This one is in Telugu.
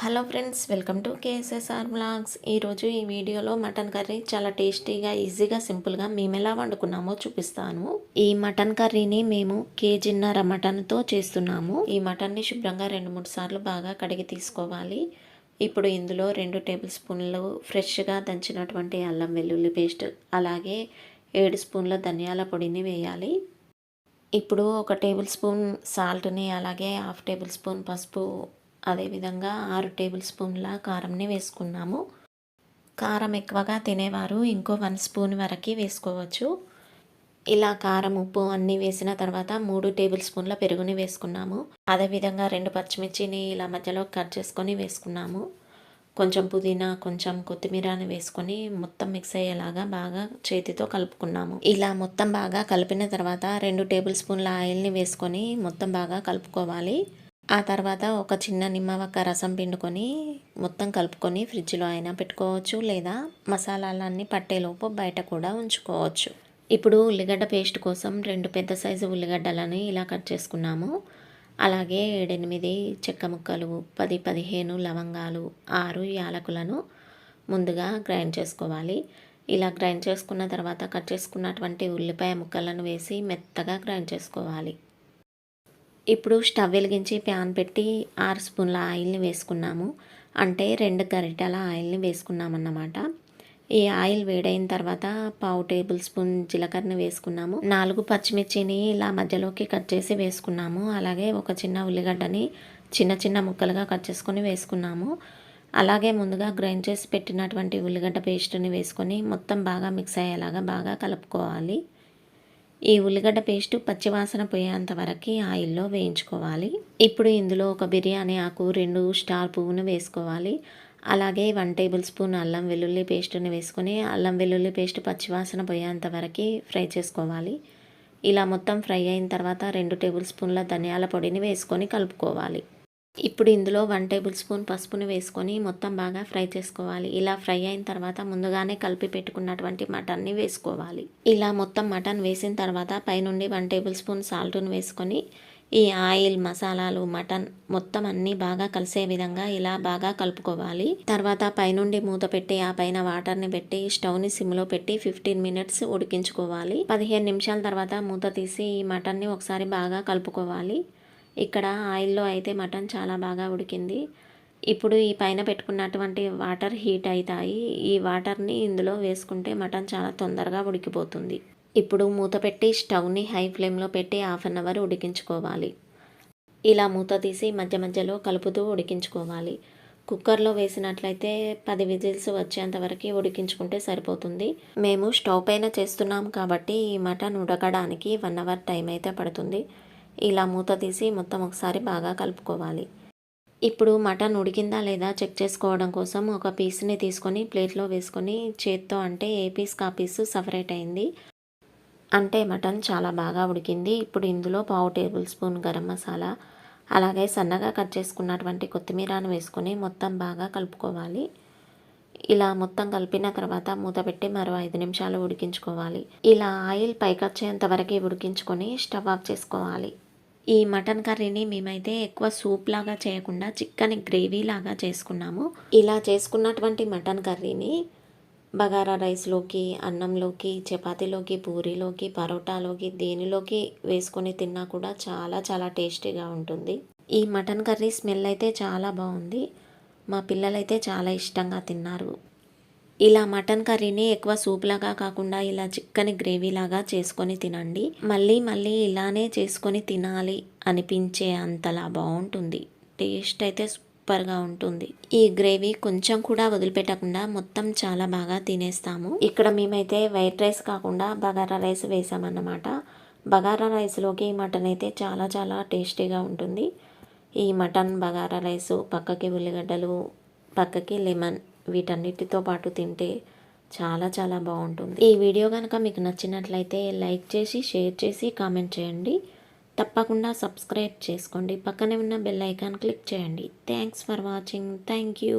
Hello friends welcome to KSSR blogs ఈరోజు ఈ వీడియోలో మటన్ కర్రీ చాలా టేస్టీగా ఈజీగా సింపుల్గా మేము ఎలా వండుకున్నామో చూపిస్తాను. ఈ మటన్ కర్రీని మేము కేజీన్నర మటన్తో చేస్తున్నాము. ఈ మటన్ని శుభ్రంగా రెండు మూడు సార్లు బాగా కడిగి తీసుకోవాలి. ఇప్పుడు ఇందులో రెండు టేబుల్ స్పూన్లు ఫ్రెష్గా దంచినటువంటి అల్లం వెల్లుల్లి పేస్ట్ అలాగే ఏడు స్పూన్ల ధనియాల పొడిని వేయాలి. ఇప్పుడు ఒక టేబుల్ స్పూన్ సాల్ట్ని అలాగే హాఫ్ టేబుల్ స్పూన్ పసుపు అదేవిధంగా ఆరు టేబుల్ స్పూన్ల కారంని వేసుకున్నాము. కారం ఎక్కువగా తినేవారు ఇంకో వన్ స్పూన్ వరకు వేసుకోవచ్చు. ఇలా కారం ఉప్పు అన్నీ వేసిన తర్వాత మూడు టేబుల్ స్పూన్ల పెరుగుని వేసుకున్నాము. అదేవిధంగా రెండు పచ్చిమిర్చిని ఇలా మధ్యలో కట్ చేసుకొని వేసుకున్నాము. కొంచెం పుదీనా కొంచెం కొత్తిమీరని వేసుకొని మొత్తం మిక్స్ అయ్యేలాగా బాగా చేతితో కలుపుకున్నాము. ఇలా మొత్తం బాగా కలిపిన తర్వాత రెండు టేబుల్ స్పూన్ల ఆయిల్ని వేసుకొని మొత్తం బాగా కలుపుకోవాలి. ఆ తర్వాత ఒక చిన్న నిమ్మవక్క రసం పిండుకొని మొత్తం కలుపుకొని ఫ్రిడ్జ్లో అయినా పెట్టుకోవచ్చు లేదా మసాలాలన్నీ పట్టేలోపు బయట కూడా ఉంచుకోవచ్చు. ఇప్పుడు ఉల్లిగడ్డ పేస్ట్ కోసం రెండు పెద్ద సైజు ఉల్లిగడ్డలని ఇలా కట్ చేసుకున్నాము. అలాగే ఏడెనిమిది చెక్క ముక్కలు పది పదిహేను లవంగాలు ఆరు యాలకులను ముందుగా గ్రైండ్ చేసుకోవాలి. ఇలా గ్రైండ్ చేసుకున్న తర్వాత కట్ చేసుకున్నటువంటి ఉల్లిపాయ ముక్కలను వేసి మెత్తగా గ్రైండ్ చేసుకోవాలి. ఇప్పుడు స్టవ్ వెలిగించి ప్యాన్ పెట్టి ఆరు స్పూన్ల ఆయిల్ని వేసుకున్నాము. అంటే రెండు గరిటెల ఆయిల్ని వేసుకున్నామన్నమాట. ఈ ఆయిల్ వేడైన తర్వాత పావు టేబుల్ స్పూన్ జీలకర్రని వేసుకున్నాము. నాలుగు పచ్చిమిర్చిని ఇలా మధ్యలోకి కట్ చేసి వేసుకున్నాము. అలాగే ఒక చిన్న ఉల్లిగడ్డని చిన్న చిన్న ముక్కలుగా కట్ చేసుకొని వేసుకున్నాము. అలాగే ముందుగా గ్రైండ్ చేసి పెట్టినటువంటి ఉల్లిగడ్డ పేస్ట్ని వేసుకొని మొత్తం బాగా మిక్స్ అయ్యేలాగా బాగా కలుపుకోవాలి. ఈ ఉల్లిగడ్డ పేస్ట్ పచ్చివాసన పోయేంత వరకు ఆయిల్లో వేయించుకోవాలి. ఇప్పుడు ఇందులో ఒక బిర్యానీ ఆకు రెండు స్టార్ పువ్వును వేసుకోవాలి. అలాగే వన్ టేబుల్ స్పూన్ అల్లం వెల్లుల్లి పేస్ట్ని వేసుకొని అల్లం వెల్లుల్లి పేస్ట్ పచ్చివాసన పోయేంత వరకు ఫ్రై చేసుకోవాలి. ఇలా మొత్తం ఫ్రై అయిన తర్వాత రెండు టేబుల్ స్పూన్ల ధనియాల పొడిని వేసుకొని కలుపుకోవాలి. ఇప్పుడు ఇందులో వన్ టేబుల్ స్పూన్ పసుపుని వేసుకొని మొత్తం బాగా ఫ్రై చేసుకోవాలి. ఇలా ఫ్రై అయిన తర్వాత ముందుగానే కలిపి పెట్టుకున్నటువంటి మటన్ని వేసుకోవాలి. ఇలా మొత్తం మటన్ వేసిన తర్వాత పైనుండి వన్ టేబుల్ స్పూన్ సాల్ట్ను వేసుకొని ఈ ఆయిల్ మసాలాలు మటన్ మొత్తం అన్నీ బాగా కలిసే విధంగా ఇలా బాగా కలుపుకోవాలి. తర్వాత పైనుండి మూత పెట్టి ఆ పైన వాటర్ని పెట్టి స్టవ్ని సిమ్లో పెట్టి ఫిఫ్టీన్ మినిట్స్ ఉడికించుకోవాలి. పదిహేను నిమిషాల తర్వాత మూత తీసి ఈ మటన్ని ఒకసారి బాగా కలుపుకోవాలి. ఇక్కడ ఆయిల్లో అయితే మటన్ చాలా బాగా ఉడికింది. ఇప్పుడు ఈ పైన పెట్టుకున్నటువంటి వాటర్ హీట్ అవుతాయి ఈ వాటర్ని ఇందులో వేసుకుంటే మటన్ చాలా తొందరగా ఉడికిపోతుంది. ఇప్పుడు మూత పెట్టి స్టవ్ని హై ఫ్లేమ్లో పెట్టి హాఫ్ అన్ అవర్ ఉడికించుకోవాలి. ఇలా మూత తీసి మధ్య మధ్యలో కలుపుతూ ఉడికించుకోవాలి. కుక్కర్లో వేసినట్లయితే పది విజిల్స్ వచ్చేంతవరకు ఉడికించుకుంటే సరిపోతుంది. మేము స్టవ్ పైన చేస్తున్నాం కాబట్టి ఈ మటన్ ఉడకడానికి వన్ అవర్ టైం అయితే పడుతుంది. ఇలా మూత తీసి మొత్తం ఒకసారి బాగా కలుపుకోవాలి. ఇప్పుడు మటన్ ఉడికిందా లేదా చెక్ చేసుకోవడం కోసం ఒక పీస్ని తీసుకొని ప్లేట్లో వేసుకొని చేత్తో అంటే ఏ పీస్ కా పీస్ సపరేట్ అయింది. అంటే మటన్ చాలా బాగా ఉడికింది. ఇప్పుడు ఇందులో పావు టేబుల్ స్పూన్ గరం మసాలా అలాగే సన్నగా కట్ చేసుకున్నటువంటి కొత్తిమీరను వేసుకొని మొత్తం బాగా కలుపుకోవాలి. ఇలా మొత్తం కలిపిన తర్వాత మూత పెట్టి మరో ఐదు నిమిషాలు ఉడికించుకోవాలి. ఇలా ఆయిల్ పైకొచ్చేంత వరకు ఉడికించుకొని స్టవ్ ఆఫ్ చేసుకోవాలి. ఈ మటన్ కర్రీని మేమైతే ఎక్కువ సూప్ లాగా చేయకుండా చిక్కని గ్రేవీ లాగా చేసుకున్నాము. ఇలా చేసుకున్నటువంటి మటన్ కర్రీని బగారా రైస్లోకి అన్నంలోకి చపాతీలోకి పూరీలోకి పరోటాలోకి దేనిలోకి వేసుకొని తిన్నా కూడా చాలా చాలా టేస్టీగా ఉంటుంది. ఈ మటన్ కర్రీ స్మెల్ అయితే చాలా బాగుంది. మా పిల్లలైతే చాలా ఇష్టంగా తిన్నారు. ఇలా మటన్ కర్రీని ఎక్కువ సూప్ లాగా కాకుండా ఇలా చిక్కని గ్రేవీ లాగా చేసుకొని తినండి. మళ్ళీ మళ్ళీ ఇలానే చేసుకొని తినాలి అనిపించే అంతలా బాగుంటుంది. టేస్ట్ అయితే సూపర్గా ఉంటుంది. ఈ గ్రేవీ కొంచెం కూడా వదిలిపెట్టకుండా మొత్తం చాలా బాగా తినేస్తాము. ఇక్కడ మేమైతే వైట్ రైస్ కాకుండా బగారా రైస్ వేసామన్నమాట. బగారా రైస్లోకి మటన్ అయితే చాలా చాలా టేస్టీగా ఉంటుంది. ఈ మటన్ బగారా రైసు పక్కకి ఉల్లిగడ్డలు పక్కకి లెమన్ వీటన్నిటితో పాటు తింటే చాలా చాలా బాగుంటుంది. ఈ వీడియో కనుక మీకు నచ్చినట్లయితే లైక్ చేసి షేర్ చేసి కామెంట్ చేయండి. తప్పకుండా సబ్స్క్రైబ్ చేసుకోండి. పక్కనే ఉన్న బెల్ ఐకాన్ క్లిక్ చేయండి. Thanks for watching. Thank you.